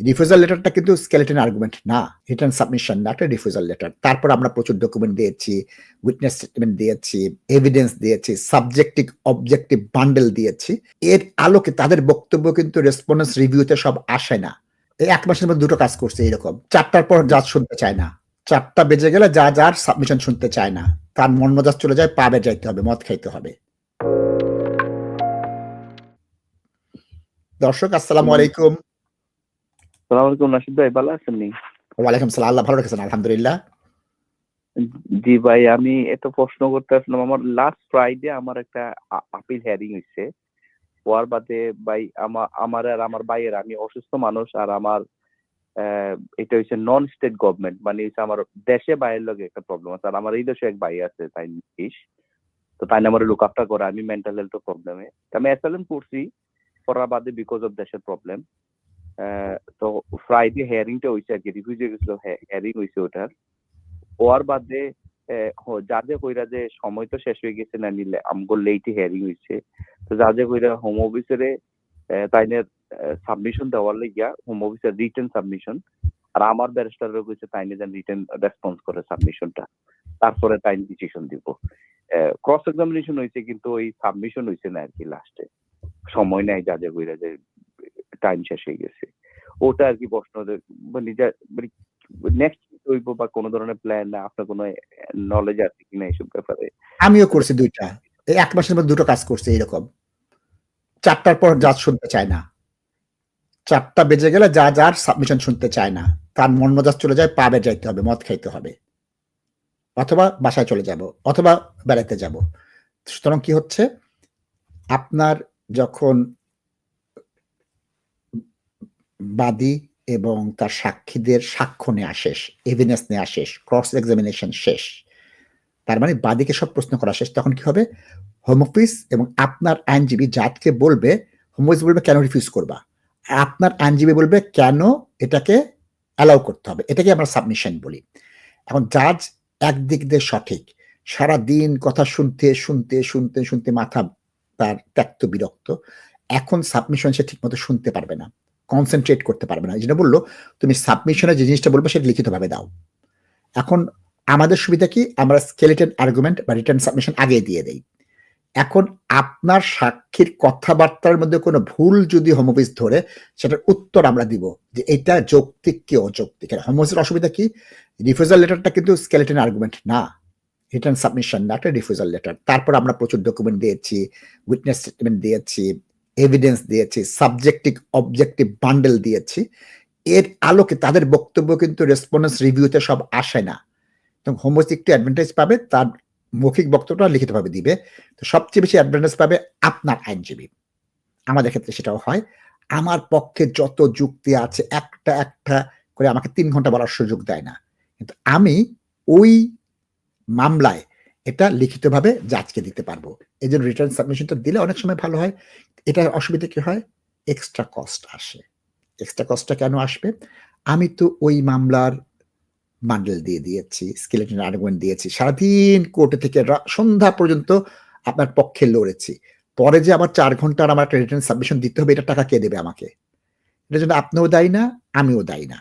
Refusal লেটারটা কিন্তু skeleton argument না রিটার্ন সাবমিশন না একটা রিফিউজাল লেটার তারপর আমরা প্রচুর ডকুমেন্ট দিয়েছি উইটনেস স্টেটমেন্ট দিয়েছি এভিডেন্স দিয়েছি সাবজেক্টিভ অবজেক্টিভ বান্ডেল দিয়েছি। এর আলোকে তাদের বক্তব্য কিন্তু রেসপন্স রিভিউতে সব আসে না। এই এক মাসের মধ্যে দুটো কাজ করছে এরকম চারটার পর জাজ শুনতে চায় না। চারটা বেজে গেলে যা যার সাবমিশন শুনতে চায় না। তার মন মজাজ চলে যায় পাবে যাইতে হবে, মদ খাইতে হবে। দর্শক, আসসালামু আলাইকুম। সালাম আলাইকুম নাসিদ ভাই ভালো আছেন নি? ওয়ালাইকুম সালাম আল্লাহ ভালো রেখেছেন আলহামদুলিল্লাহ। জি ভাই আমি এত প্রশ্ন করতে আসলাম আমার লাস্ট ফ্রাইডে আমার একটা আপিল হিয়ারিং হয়েছে হওয়ার বাদে ভাই আমার আমার আর আমার ভাইয়ের আমি অসুস্থ মানুষ আর আমার এটা হচ্ছে নন স্টেট গভর্নমেন্ট মানে হচ্ছে আমার দেশে বাইরের লগে একটা প্রবলেম আছে আর আমার এই দেশে এক ভাই আছে তাই নিস তো তাই আমার লুক আপটা করে আমি মেন্টাল হেলথ প্রবলেমে আমি অ্যাসাইলেম করছি করার বাদে বিকজ অফ দেশের প্রবলেম তো ফ্রাইডে হিয়ারিংটা হয়েছে আর কি রিফিউজি গেছিল হিয়ারিং হয়েছে ওটার। বাদে কইরা যে সময় তো শেষ হয়ে গেছে না নিলে লেটে হিয়ারিং হয়েছে তো কইরা হোম অফিসারে তাইনের সাবমিশন দেওয়ার লাগিয়া হোম অফিসার রিটার্ন সাবমিশন আর আমার ব্যারিস্টারও কইছে তাইনে যেন রিটার্ন রেসপন্স করে সাবমিশনটা তারপরে তাইন ডিসিশন দিব। ক্রস এক্সামিনেশন হয়েছে কিন্তু ওই সাবমিশন হয়েছে না আর কি লাস্টে সময় নাই যা যা কইরা যে টাইম শেষ হয়ে গেছে। ওটা আর কি প্রশ্ন মানে যা মানে নেক্সট বা কোনো ধরনের প্ল্যান না, আপনার কোনো নলেজ আছে কিনা এইসব ব্যাপারে? আমিও করছি দুইটা। এই এক মাসের মধ্যে দুটো কাজ করছে এরকম চারটার পর জাজ শুনতে চায় না। চারটা বেজে গেলে যা, যার সাবমিশন শুনতে চায় না। তার মন মজাজ চলে যায় পাবে যাইতে হবে, মদ খাইতে হবে। অথবা বাসায় চলে যাব, অথবা বেড়াতে যাব। সুতরাং কি হচ্ছে? আপনার যখন বাদী এবং তার সাক্ষীদের সাক্ষ্য নেওয়া শেষ এভিডেন্স নেওয়া শেষ ক্রস এক্সামিনেশন শেষ। তার মানে বাদীকে সব প্রশ্ন করা শেষ। তখন কি হবে? হোম অফিস এবং আপনার আইনজীবী জাজকে বলবে হোম অফিস বলবে, কেন রিফিউজ করবা? আপনার আইনজীবী বলবে, কেন এটাকে অ্যালাউ করতে হবে? এটাকে আমরা সাবমিশন বলি। এখন জাজ একদিক দিয়ে সঠিক। সারা দিন কথা শুনতে শুনতে শুনতে শুনতে মাথা তার ত্যক্ত বিরক্ত। এখন সাবমিশন সে ঠিকমতো শুনতে পারবে না। কনসেন্ট্রেট করতে পারবে না। জন্য বলল, তুমি সাবমিশনে যে জিনিসটা বলবে সেটা লিখিতভাবে দাও। এখন আমাদের সুবিধা কি? আমরা স্কেলেটেড আর্গুমেন্ট বা রিটার্ন সাবমিশন আগে দিয়ে দেই। এখন আপনার সাক্ষীর কথাবার্তার মধ্যে কোনো ভুল যদি হোম অফিস ধরে, সেটার উত্তর আমরা দিব যে এটা যৌক্তিক কি অযৌক্তিক? হোম অফিসের অসুবিধা কি? রিফিউজাল লেটারটা কিন্তু স্কেলেটেন আর্গুমেন্ট না। রিটার্ন সাবমিশন না, একটা রিফিউজাল লেটার তারপর আমরা প্রচুর ডকুমেন্ট দিয়েছি উইটনেস স্টেটমেন্ট দিয়েছি এভিডেন্স দিয়েছি সাবজেক্টিভ অবজেক্টিভ বান্ডেল দিয়েছি। এর আলোকে তাদের বক্তব্য কিন্তু রেসপন্স রিভিউতে সব আসে না। এবং হোম অফিস একটু অ্যাডভান্টেজ পাবে, তার মৌখিক বক্তব্যটা লিখিতভাবে দিবে। তো সবচেয়ে বেশি অ্যাডভান্টেজ পাবে আপনার আইনজীবী। আমাদের ক্ষেত্রে সেটাও হয়। আমার পক্ষে যত যুক্তি আছে, একটা একটা করে আমাকে তিন ঘণ্টা বলার সুযোগ দেয় না। কিন্তু আমি ওই মামলায় এটা লিখিতভাবে জাজকে দিতে পারব। এই জন্য রিটার্ন সাবমিশনটা দিলে অনেক সময় ভালো হয়। এটা অসুবিধা কি হয়? এক্সট্রা কস্ট আসে। এক্সট্রা কস্টটা কেন আসবে? আমি তো ওই মামলার বান্ডেল দিয়ে দিয়েছি স্কেলেটন আর্গুমেন্ট দিয়েছি। সারাদিন কোর্টে থেকে সন্ধ্যা পর্যন্ত আপনার পক্ষে লড়েছি। পরে যে আমার চার ঘণ্টার আমার একটা রিটার্ন সাবমিশন দিতে হবে, এটা টাকা কে দেবে আমাকে? এটার জন্য আপনিও দায়ী না, আমিও দায়ী না।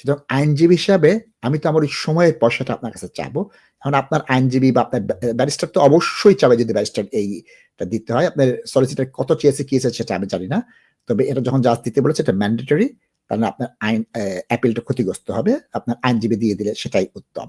সুতরাং আইনজীবী হিসাবে আমি তো আমার ওই সময়ের পয়সাটা আপনার কাছে চাবো। এখন আপনার আইনজীবী বা আপনার ব্যারিস্টার তো অবশ্যই চাবে যদি ব্যারিস্টার এইটা দিতে হয়। আপনার সলিসিটার কত চেয়েছে কি সেটা আমি জানি না। তবে এটা যখন জাজ দিতে বলেছে এটা ম্যান্ডেটরি তাহলে আপনার আইন অ্যাপিলটা ক্ষতিগ্রস্ত হবে। আপনার আইনজীবী দিয়ে দিলে সেটাই উত্তম।